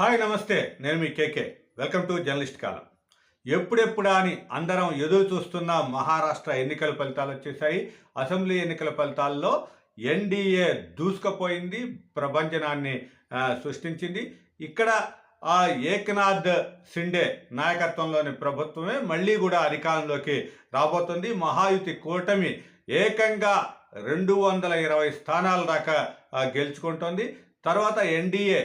Hi నమస్తే. నేను మీ K K. Welcome to journalist Kalam. ఎప్పుడెప్పుడా అని అందరం ఎదురు చూస్తున్న మహారాష్ట్ర ఎన్నికల ఫలితాలు వచ్చేసాయి అసెంబ్లీ ఎన్నికల ఫలితాల్లో ఎన్డీఏ దూసుకుపోయింది ప్రభంజనాన్ని సృష్టించింది. ఇక్కడ ఆ ఏకనాథ్ సిండే నాయకత్వంలోని ప్రభుత్వమే మళ్ళీ కూడా అధికారంలోకి రాబోతుంది. మహాయుతి కూటమి ఏకంగా రెండు వందల ఇరవై స్థానాల దాకా గెలుచుకుంటుంది గెలుచుకుంటోంది. తర్వాత ఎన్డీఏ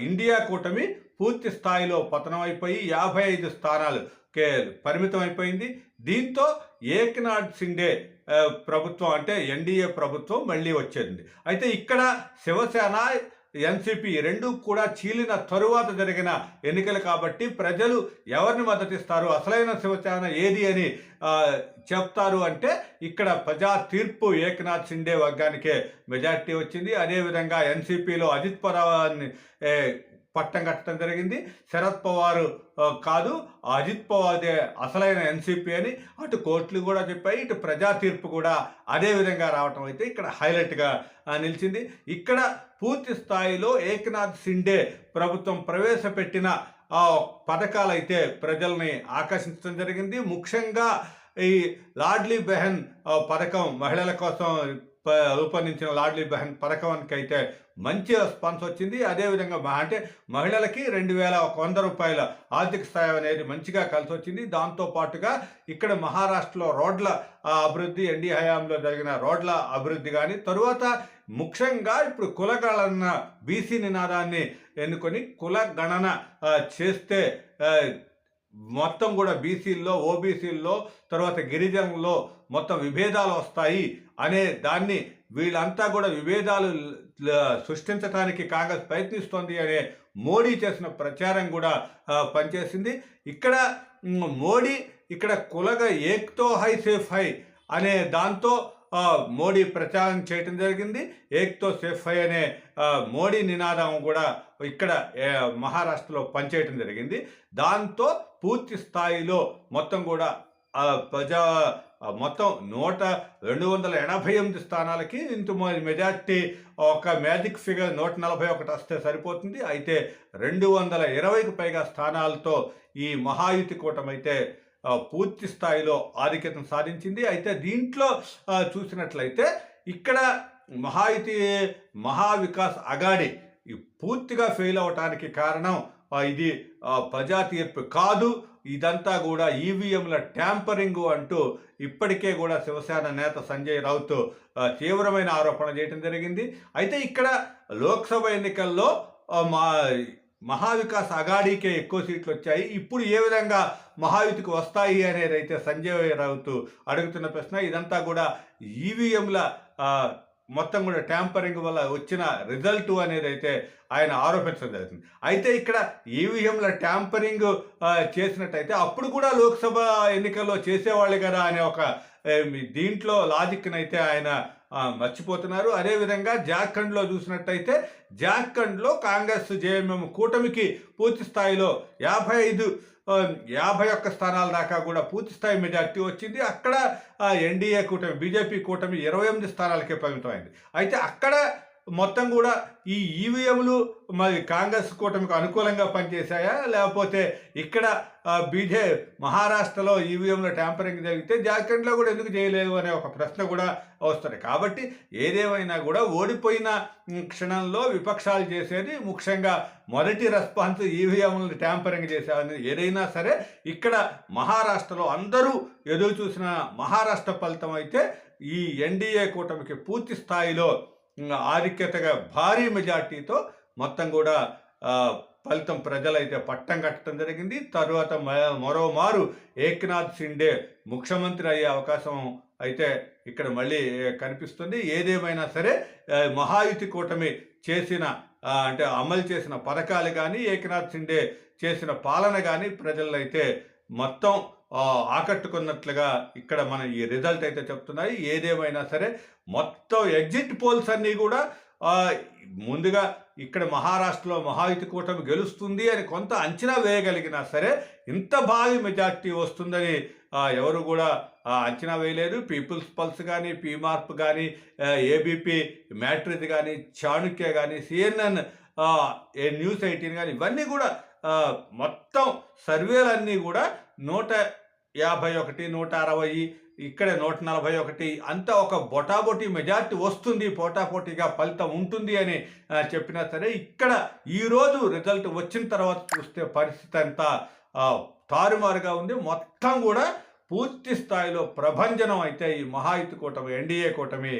ఇండియా కూటమి పూర్తి స్థాయిలో పతనం అయిపోయి యాభై ఐదు స్థానాలు కే పరిమితం అయిపోయింది దీంతో ఏకనాథ్ సిండే ప్రభుత్వం అంటే ఎన్డీఏ ప్రభుత్వం మళ్ళీ వచ్చేది అయితే ఇక్కడ శివసేన ఎన్సిపి రెండు కూడా చీలిన తరువాత జరిగిన ఎన్నికలు కాబట్టి ప్రజలు ఎవరిని మద్దతిస్తారు? అసలైన శివసేన ఏది అని చెప్తారు అంటే ఇక్కడ ప్రజా తీర్పు ఏకనాథ్ సిండే వర్గానికే మెజార్టీ వచ్చింది. అదేవిధంగా ఎన్సిపిలో అజిత్ పవార్ని పట్టం కట్టడం జరిగింది. శరద్ పవార్ కాదు అజిత్ పవార్దే అసలైన ఎన్సిపి అని అటు కోర్టులు కూడా చెప్పాయి. ఇటు ప్రజా తీర్పు కూడా అదే విధంగా రావటం అయితే ఇక్కడ హైలైట్గా నిలిచింది. ఇక్కడ పూర్తి స్థాయిలో ఏకనాథ్ సిండే ప్రభుత్వం ప్రవేశపెట్టిన పథకాలైతే ప్రజల్ని ఆకర్షించడం జరిగింది. ముఖ్యంగా ఈ లాడ్లీ బెహన్ పథకం మహిళల కోసం రూపొందించిన లాడ్లీ బెహన్ పథకానికి అయితే మంచి రెస్పాన్స్ వచ్చింది. అదేవిధంగా అంటే మహిళలకి రెండు వేల ఒక వంద రూపాయల ఆర్థిక స్థాయి అనేది మంచిగా కలిసి వచ్చింది. దాంతోపాటుగా ఇక్కడ మహారాష్ట్రలో రోడ్ల అభివృద్ధి ఎన్డీ హయాంలో జరిగిన రోడ్ల అభివృద్ధి కానీ తరువాత ముఖ్యంగా ఇప్పుడు కులగణన బీసీ నినాదాన్ని ఎన్నుకొని కుల గణన చేస్తే మొత్తం కూడా బీసీల్లో ఓబీసీల్లో తర్వాత గిరిజనుల్లో మొత్తం విభేదాలు వస్తాయి అనే దాన్ని వీళ్ళంతా కూడా విభేదాలు సృష్టించడానికి కాంగ్రెస్ ప్రయత్నిస్తోంది అనే మోడీ చేసిన ప్రచారం కూడా పనిచేసింది. ఇక్కడ మోడీ ఇక్కడ కులగ ఏక్తో హై సేఫ్ హై అనే దాంతో మోడీ ప్రచారం చేయటం జరిగింది. ఏక్తో సేఫ్ అనే మోడీ నినాదం కూడా ఇక్కడ మహారాష్ట్రలో పనిచేయటం జరిగింది. దాంతో పూర్తి స్థాయిలో మొత్తం కూడా ప్రజా మొత్తం నూట రెండు వందల ఎనభై ఎనిమిది స్థానాలకి ఇంత మెజార్టీ ఒక మ్యాజిక్ ఫిగర్ నూట నలభై ఒకటి వస్తే సరిపోతుంది. అయితే రెండు వందల ఇరవైకి పైగా స్థానాలతో ఈ మహాయుతి కూటమైతే అయితే పూర్తి స్థాయిలో ఆధిక్యతను సాధించింది. అయితే దీంట్లో చూసినట్లయితే ఇక్కడ మహాయుతి మహావికాస్ అగాడి పూర్తిగా ఫెయిల్ అవటానికి కారణం ఇది ఆ, ప్రజా తీర్పు కాదు. ఇదంతా కూడా ఈవీఎంల ట్యాంపరింగ్ అంటూ ఇప్పటికే కూడా శివసేన నేత సంజయ్ రౌత్ తీవ్రమైన ఆరోపణ చేయడం జరిగింది. అయితే ఇక్కడ లోక్సభ ఎన్నికల్లో మా మహావికాస్ అగాడీకే ఎక్కువ సీట్లు వచ్చాయి. ఇప్పుడు ఏ విధంగా మహాయుతికి వస్తాయి అనేది అయితే సంజయ్ రావుత్ అడుగుతున్న ప్రశ్న. ఇదంతా కూడా ఈవీఎంల మొత్తం కూడా ట్యాంపరింగ్ వల్ల వచ్చిన రిజల్ట్ అనేది అయితే ఆయన ఆరోపించడం జరుగుతుంది అయితే ఇక్కడ ఈవీఎంల ట్యాంపరింగ్ చేసినట్టయితే అప్పుడు కూడా లోక్సభ ఎన్నికల్లో చేసేవాళ్ళు కదా అనే ఒక దీంట్లో లాజిక్ని అయితే ఆయన మర్చిపోతున్నారు. అదేవిధంగా జార్ఖండ్లో చూసినట్టయితే జార్ఖండ్లో కాంగ్రెస్ జేఎంఎం కూటమికి పూర్తి స్థాయిలో యాభై ఐదు యాభై ఒక్క స్థానాల దాకా కూడా పూర్తి స్థాయి మెజార్టీ వచ్చింది. అక్కడ ఎన్డీఏ కూటమి బీజేపీ కూటమి ఇరవై ఎనిమిది స్థానాలకే పరిమితమైంది. అయితే అక్కడ మొత్తం కూడా ఈ ఈవీఎంలు మరి కాంగ్రెస్ కూటమికి అనుకూలంగా పనిచేశాయా? లేకపోతే ఇక్కడ బీజే మహారాష్ట్రలో ఈవీఎంలో ట్యాంపరింగ్ జరిగితే జార్ఖండ్లో కూడా ఎందుకు చేయలేదు అనే ఒక ప్రశ్న కూడా వస్తుంది. కాబట్టి ఏదేమైనా కూడా ఓడిపోయిన క్షణంలో విపక్షాలు చేసేది ముఖ్యంగా మొదటి రెస్పాన్స్ ఈవీఎంలను ట్యాంపరింగ్ చేసేవని ఏదైనా సరే ఇక్కడ మహారాష్ట్రలో అందరూ ఎదురు చూసిన మహారాష్ట్ర ఫలితం అయితే ఈ ఎన్డీఏ కూటమికి పూర్తి స్థాయిలో ఆధిక్యతగా భారీ మెజార్టీతో మొత్తం కూడా ఫలితం ప్రజలైతే పట్టం కట్టడం జరిగింది. తరువాత మరోమారు ఏక్నాథ్ సిండే ముఖ్యమంత్రి అయ్యే అవకాశం అయితే ఇక్కడ మళ్ళీ కనిపిస్తుంది. ఏదేమైనా సరే మహాయుతి కూటమి చేసిన అంటే అమలు చేసిన పథకాలు కానీ ఏకనాథ్ సిండే చేసిన పాలన కానీ ప్రజలైతే మొత్తం ఆకట్టుకున్నట్లుగా ఇక్కడ మన ఈ రిజల్ట్ అయితే చెప్తున్నాయి. ఏదేమైనా సరే మొత్తం ఎగ్జిట్ పోల్స్ అన్నీ కూడా ముందుగా ఇక్కడ మహారాష్ట్రలో మహాయుతి కూటమి గెలుస్తుంది అని కొంత అంచనా వేయగలిగినా సరే ఇంత భారీ మెజార్టీ వస్తుందని ఎవరు కూడా అంచనా వేయలేదు. పీపుల్స్ పల్స్ కానీ పీమార్ప్ కానీ ఏబీపీ మ్యాట్రిజ్ కానీ చాణుక్య కానీ సిఎన్ఎన్ ఏ న్యూస్ ఎయిటీన్ కానీ ఇవన్నీ కూడా మొత్తం సర్వేలన్నీ కూడా నూట యాభై ఒకటి నూట అరవై ఇక్కడ నూట నలభై ఒకటి అంతా ఒక బొటాబొటి మెజార్టీ వస్తుంది పోటాపోటీగా ఫలితం ఉంటుంది అని చెప్పినా సరే ఇక్కడ ఈరోజు రిజల్ట్ వచ్చిన తర్వాత చూస్తే పరిస్థితి అంతా తారుమారుగా ఉంది. మొత్తం కూడా పూర్తి స్థాయిలో ప్రభంజనం అయితే ఈ మహాయుతి కూటమి ఎన్డీఏ కూటమి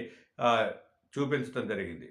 చూపించడం జరిగింది.